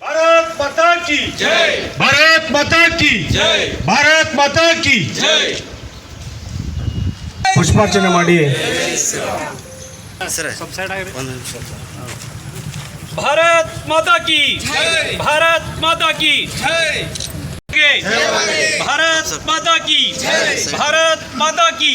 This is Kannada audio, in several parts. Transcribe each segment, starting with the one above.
भारत माता की जय भारत माता की जय भारत माता की जय ಪುಷ್ಪಾರ್ಚನೆ ಮಾಡಿ भारत माता की भारत माता की भारत माता की भारत माता की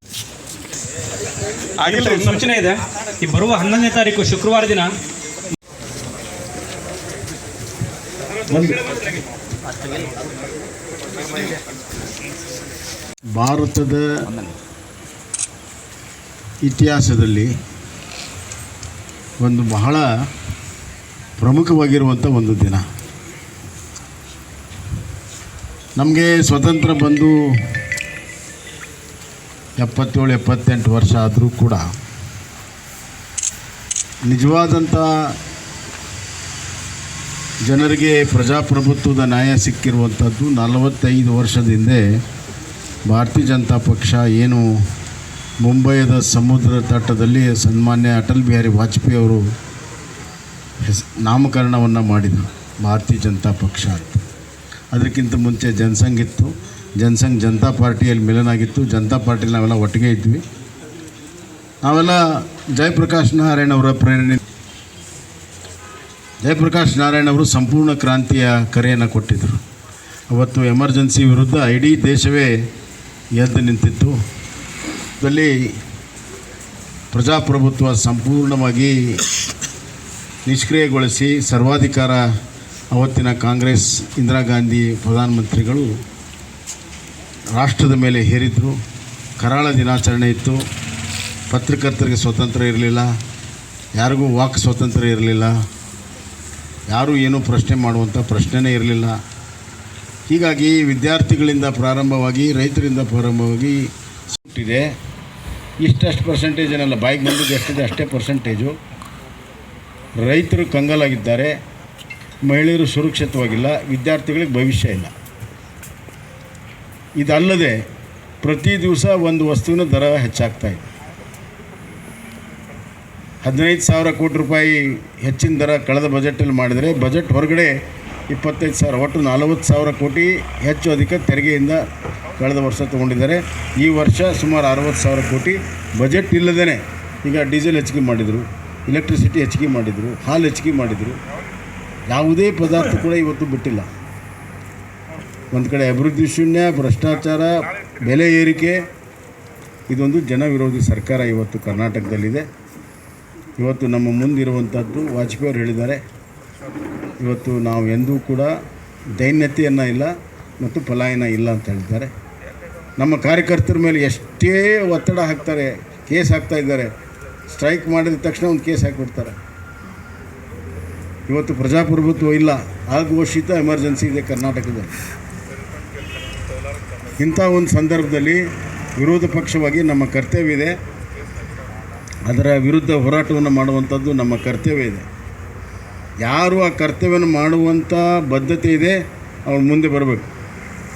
ಆಗಿಲ್ಲ ಸೂಚನೆ ಇದೆ. ಈ ಬರುವ ಹನ್ನೊಂದನೇ ತಾರೀಕು ಶುಕ್ರವಾರ ದಿನ. ಭಾರತದ ಇತಿಹಾಸದಲ್ಲಿ ಒಂದು ಬಹಳ ಪ್ರಮುಖವಾಗಿರುವಂಥ ಒಂದು ದಿನ. ನಮಗೆ ಸ್ವತಂತ್ರ ಬಂದು ಎಪ್ಪತ್ತೇಳು, ಎಪ್ಪತ್ತೆಂಟು ವರ್ಷ ಆದರೂ ಕೂಡ ನಿಜವಾದಂಥ ಜನರಿಗೆ ಪ್ರಜಾಪ್ರಭುತ್ವದ ನ್ಯಾಯ ಸಿಕ್ಕಿರುವಂಥದ್ದು ನಲವತ್ತೈದು ವರ್ಷದ ಹಿಂದೆ ಭಾರತೀಯ ಜನತಾ ಪಕ್ಷ ಏನು ಮುಂಬೈದ ಸಮುದ್ರ ತಟದಲ್ಲಿ ಸನ್ಮಾನ್ಯ ಅಟಲ್ ಬಿಹಾರಿ ವಾಜಪೇಯಿ ಅವರು ಹೆಸ್, ನಾಮಕರಣವನ್ನು ಮಾಡಿದರು ಭಾರತೀಯ ಜನತಾ ಪಕ್ಷ ಅಂತ. ಅದಕ್ಕಿಂತ ಮುಂಚೆ ಜನಸಂಘ ಇತ್ತು. ಜನಸಂಘ ಜನತಾ ಪಾರ್ಟಿಯಲ್ಲಿ ಮಿಲನ ಆಗಿತ್ತು ಜನತಾ ಪಾರ್ಟಿಯಲ್ಲಿ ನಾವೆಲ್ಲ ಒಟ್ಟಿಗೆ ಇದ್ವಿ. ನಾವೆಲ್ಲ ಜಯಪ್ರಕಾಶ್ ನಾರಾಯಣ್ ಅವರ ಪ್ರೇರಣೆ. ಜಯಪ್ರಕಾಶ್ ನಾರಾಯಣ್ ಅವರು ಸಂಪೂರ್ಣ ಕ್ರಾಂತಿಯ ಕರೆಯನ್ನು ಕೊಟ್ಟಿದ್ದರು ಅವತ್ತು ಎಮರ್ಜೆನ್ಸಿ ವಿರುದ್ಧ ಇಡೀ ದೇಶವೇ ಎದ್ದು ನಿಂತಿತ್ತು. ಇದರಲ್ಲಿ ಪ್ರಜಾಪ್ರಭುತ್ವ ಸಂಪೂರ್ಣವಾಗಿ ನಿಷ್ಕ್ರಿಯಗೊಳಿಸಿ ಸರ್ವಾಧಿಕಾರ ಅವತ್ತಿನ ಕಾಂಗ್ರೆಸ್, ಇಂದಿರಾ ಗಾಂಧಿ ಪ್ರಧಾನಮಂತ್ರಿಗಳು ರಾಷ್ಟ್ರದ ಮೇಲೆ ಹೇರಿದ್ರು, ಕರಾಳ ದಿನಾಚರಣೆ ಇತ್ತು. ಪತ್ರಕರ್ತರಿಗೆ ಸ್ವತಂತ್ರ ಇರಲಿಲ್ಲ, ಯಾರಿಗೂ ವಾಕ್ ಸ್ವಾತಂತ್ರ್ಯ ಇರಲಿಲ್ಲ, ಯಾರೂ ಏನೂ ಪ್ರಶ್ನೆ ಮಾಡುವಂಥ ಪ್ರಶ್ನೆನೇ ಇರಲಿಲ್ಲ. ಹೀಗಾಗಿ ವಿದ್ಯಾರ್ಥಿಗಳಿಂದ ಪ್ರಾರಂಭವಾಗಿ, ರೈತರಿಂದ ಪ್ರಾರಂಭವಾಗಿ ಸುಟ್ಟಿದೆ. ಇಷ್ಟಷ್ಟು ಪರ್ಸೆಂಟೇಜ್ ಏನಲ್ಲ, ಬಾಯಿಗೆ ಬಂದಿದ್ದು ಎಷ್ಟಿದೆ ಅಷ್ಟೇ ಪರ್ಸೆಂಟೇಜು ರೈತರು ಕಂಗಾಲಾಗಿದ್ದಾರೆ, ಮಹಿಳೆಯರು ಸುರಕ್ಷಿತವಾಗಿಲ್ಲ, ವಿದ್ಯಾರ್ಥಿಗಳಿಗೆ ಭವಿಷ್ಯ ಇಲ್ಲ. ಇದಲ್ಲದೆ ಪ್ರತಿ ದಿವಸ ಒಂದು ವಸ್ತುವಿನ ದರ ಹೆಚ್ಚಾಗ್ತಾ ಇದೆ. ಹದಿನೈದು ಸಾವಿರ ಕೋಟಿ ರೂಪಾಯಿ ಹೆಚ್ಚಿನ ದರ ಕಳೆದ ಬಜೆಟಲ್ಲಿ ಮಾಡಿದರೆ ಬಜೆಟ್ ಹೊರಗಡೆ ಇಪ್ಪತ್ತೈದು ಸಾವಿರ, ಒಟ್ಟು ನಲವತ್ತು ಸಾವಿರ ಕೋಟಿ ಹೆಚ್ಚು ಅಧಿಕ ತೆರಿಗೆಯಿಂದ ಕಳೆದ ವರ್ಷ ತೊಗೊಂಡಿದ್ದಾರೆ. ಈ ವರ್ಷ ಸುಮಾರು ಅರವತ್ತು ಸಾವಿರ ಕೋಟಿ. ಬಜೆಟ್ ಇಲ್ಲದೇ ಈಗ ಡೀಸೆಲ್ ಹೆಚ್ಚಿಗೆ ಮಾಡಿದರು, ಎಲೆಕ್ಟ್ರಿಸಿಟಿ ಹೆಚ್ಚಿಗೆ ಮಾಡಿದರು, ಹಾಲು ಹೆಚ್ಚಿಗೆ ಮಾಡಿದರು. ಯಾವುದೇ ಪದಾರ್ಥ ಕೂಡ ಇವತ್ತು ಬಿಟ್ಟಿಲ್ಲ. ಒಂದು ಕಡೆ ಅಭಿವೃದ್ಧಿ ಶೂನ್ಯ, ಭ್ರಷ್ಟಾಚಾರ, ಬೆಲೆ ಏರಿಕೆ. ಇದೊಂದು ಜನ ವಿರೋಧಿ ಸರ್ಕಾರ ಇವತ್ತು ಕರ್ನಾಟಕದಲ್ಲಿದೆ. ಇವತ್ತು ನಮ್ಮ ಮುಂದಿರುವಂಥದ್ದು ವಾಜಪೇಯಿ ಅವರು ಹೇಳಿದ್ದಾರೆ. ಇವತ್ತು ನಾವು ಎಂದೂ ಕೂಡ ದೈನ್ಯತೆಯನ್ನು ಇಲ್ಲ ಮತ್ತು ಪಲಾಯನ ಇಲ್ಲ ಅಂತ ಹೇಳಿದ್ದಾರೆ. ನಮ್ಮ ಕಾರ್ಯಕರ್ತರ ಮೇಲೆ ಎಷ್ಟೇ ಒತ್ತಡ ಹಾಕ್ತಾರೆ, ಕೇಸ್ ಹಾಕ್ತಾ ಇದ್ದಾರೆ. ಸ್ಟ್ರೈಕ್ ಮಾಡಿದ ತಕ್ಷಣ ಒಂದು ಕೇಸ್ ಹಾಕಿಬಿಡ್ತಾರೆ. ಇವತ್ತು ಪ್ರಜಾಪ್ರಭುತ್ವ ಇಲ್ಲ. ಆಘೋಷಿತ ಎಮರ್ಜೆನ್ಸಿ ಇದೆ ಕರ್ನಾಟಕದಲ್ಲಿ. ಇಂಥ ಒಂದು ಸಂದರ್ಭದಲ್ಲಿ ವಿರೋಧ ಪಕ್ಷವಾಗಿ ನಮ್ಮ ಕರ್ತವ್ಯ ಇದೆ. ಅದರ ವಿರುದ್ಧ ಹೋರಾಟವನ್ನು ಮಾಡುವಂಥದ್ದು ನಮ್ಮ ಕರ್ತವ್ಯ ಇದೆ. ಯಾರು ಆ ಕರ್ತವ್ಯವನ್ನು ಮಾಡುವಂಥ ಬದ್ಧತೆ ಇದೆ, ಅವ್ರು ಮುಂದೆ ಬರಬೇಕು.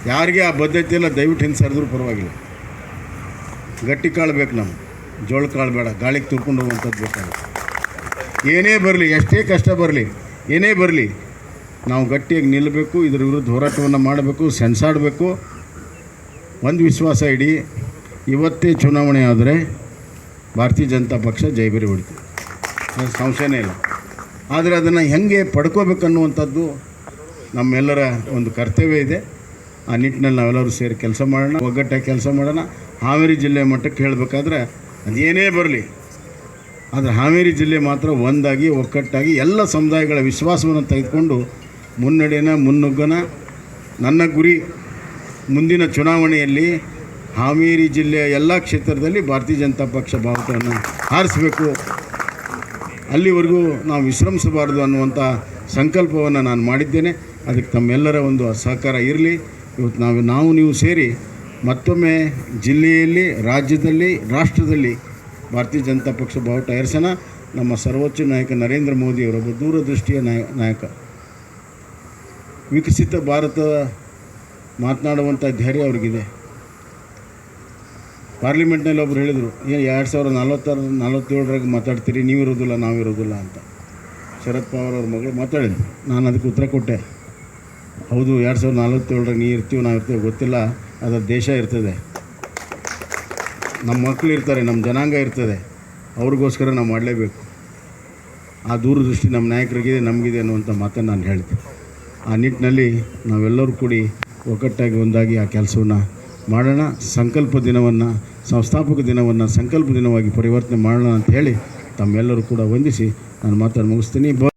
ಯಾರಿಗೆ ಆ ಬದ್ಧತೆ ಇಲ್ಲ, ದಯವಿಟ್ಟು ಹಿಂದೆ ಸರಿದ್ರೂ ಪರವಾಗಿಲ್ಲ. ಗಟ್ಟಿ ಕಾಳು ಬೇಕು ನಾವು. ಜೋಳ ಕಾಳು ಬೇಡ ಗಾಳಿಗೆ ತುರ್ಕೊಂಡು ಹೋಗುವಂಥದ್ದು ಬೇಕಾಗುತ್ತೆ. ಏನೇ ಬರಲಿ, ಎಷ್ಟೇ ಕಷ್ಟ ಬರಲಿ, ಏನೇ ಬರಲಿ, ನಾವು ಗಟ್ಟಿಯಾಗಿ ನಿಲ್ಲಬೇಕು, ಇದರ ವಿರುದ್ಧ ಹೋರಾಟವನ್ನು ಮಾಡಬೇಕು, ಸೆಣಸಾಡಬೇಕು. ಒಂದು ವಿಶ್ವಾಸ ಇಡಿ, ಇವತ್ತೇ ಚುನಾವಣೆ ಆದರೆ ಭಾರತೀಯ ಜನತಾ ಪಕ್ಷ ಜೈಬೇರಿ ಹೊಡಿತು ಅದು ಸಂಶಯನೇ ಇಲ್ಲ. ಆದರೆ ಅದನ್ನು ಹೆಂಗೆ ಪಡ್ಕೋಬೇಕನ್ನುವಂಥದ್ದು ನಮ್ಮೆಲ್ಲರ ಒಂದು ಕರ್ತವ್ಯ ಇದೆ. ಆ ನಿಟ್ಟಿನಲ್ಲಿ ನಾವೆಲ್ಲರೂ ಸೇರಿ ಕೆಲಸ ಮಾಡೋಣ, ಒಗ್ಗಟ್ಟಾಗಿ ಕೆಲಸ ಮಾಡೋಣ. ಹಾವೇರಿ ಜಿಲ್ಲೆ ಮಟ್ಟಕ್ಕೆ ಹೇಳಬೇಕಾದ್ರೆ ಅದೇನೇ ಬರಲಿ. ಆದರೆ ಹಾವೇರಿ ಜಿಲ್ಲೆ ಮಾತ್ರ ಒಂದಾಗಿ, ಒಗ್ಗಟ್ಟಾಗಿ ಎಲ್ಲ ಸಮುದಾಯಗಳ ವಿಶ್ವಾಸವನ್ನು ತೆಗೆದುಕೊಂಡು ಮುನ್ನಡೆನ, ಮುನ್ನುಗ್ಗನ, ನನ್ನ ಗುರಿ ಮುಂದಿನ ಚುನಾವಣೆಯಲ್ಲಿ ಹಾವೇರಿ ಜಿಲ್ಲೆಯ ಎಲ್ಲ ಕ್ಷೇತ್ರದಲ್ಲಿ ಭಾರತೀಯ ಜನತಾ ಪಕ್ಷ ಭಾವುಟವನ್ನು ಹಾರಿಸಬೇಕು. ಅಲ್ಲಿವರೆಗೂ ನಾವು ವಿಶ್ರಮಿಸಬಾರ್ದು ಅನ್ನುವಂಥ ಸಂಕಲ್ಪವನ್ನು ನಾನು ಮಾಡಿದ್ದೇನೆ. ಅದಕ್ಕೆ ತಮ್ಮೆಲ್ಲರ ಒಂದು ಸಹಕಾರ ಇರಲಿ. ಇವತ್ತು ನಾವು ನಾವು, ನೀವು ಸೇರಿ ಮತ್ತೊಮ್ಮೆ ಜಿಲ್ಲೆಯಲ್ಲಿ, ರಾಜ್ಯದಲ್ಲಿ, ರಾಷ್ಟ್ರದಲ್ಲಿ ಭಾರತೀಯ ಜನತಾ ಪಕ್ಷ ಬಾವುಟ ಏರ್ಸೋಣ ನಮ್ಮ ಸರ್ವೋಚ್ಚ ನಾಯಕ ನರೇಂದ್ರ ಮೋದಿಯವರೊಬ್ಬ ದೂರದೃಷ್ಟಿಯ ನಾಯ, ನಾಯಕ. ವಿಕಸಿತ ಭಾರತ ಮಾತನಾಡುವಂಥ ಧೈರ್ಯ ಅವ್ರಿಗಿದೆ. ಪಾರ್ಲಿಮೆಂಟ್ನಲ್ಲಿ ಒಬ್ರು ಹೇಳಿದರು ಏನು ಎರಡು ಸಾವಿರದ ನಲವತ್ತಾರು ನಲವತ್ತೇಳರಾಗ ಮಾತಾಡ್ತೀರಿ, ನೀವು ಇರೋದಿಲ್ಲ, ನಾವು ಇರೋದಿಲ್ಲ ಅಂತ. ಶರದ್ ಪವಾರ್ ಅವ್ರ ಮಗಳು ಮಾತಾಡಿದ್ರು, ನಾನು ಅದಕ್ಕೆ ಉತ್ತರ ಕೊಟ್ಟೆ. ಹೌದು, ಎರಡು ಸಾವಿರದ ನಲವತ್ತೇಳರಾಗ ನೀ ಇರ್ತೀವಿ ನಾವು ಇರ್ತೀವಿ ಗೊತ್ತಿಲ್ಲ ಅದರ ದೇಶ ಇರ್ತದೆ. ನಮ್ಮ ಮಕ್ಕಳು ಇರ್ತಾರೆ ನಮ್ಮ ಜನಾಂಗ ಇರ್ತದೆ, ಅವ್ರಿಗೋಸ್ಕರ ನಾವು ಮಾಡಲೇಬೇಕು. ಆ ದೂರದೃಷ್ಟಿ ನಮ್ಮ ನಾಯಕರಿಗಿದೆ, ನಮಗಿದೆ ಅನ್ನುವಂಥ ಮಾತನ್ನು ನಾನು ಹೇಳ್ತೀನಿ ಆ ನಿಟ್ಟಿನಲ್ಲಿ ನಾವೆಲ್ಲರೂ ಕೂಡಿ ಒಗ್ಗಟ್ಟಾಗಿ ಒಂದಾಗಿ ಆ ಕೆಲಸವನ್ನು ಮಾಡೋಣ. ಸಂಕಲ್ಪ ದಿನವನ್ನು, ಸಂಸ್ಥಾಪಕ ದಿನವನ್ನು, ಸಂಕಲ್ಪ ದಿನವಾಗಿ ಪರಿವರ್ತನೆ ಮಾಡೋಣ ಅಂತ ಹೇಳಿ ತಮ್ಮೆಲ್ಲರೂ ಕೂಡ ವಂದಿಸಿ ನಾನು ಮಾತನ್ನು ಮುಗಿಸ್ತೀನಿ.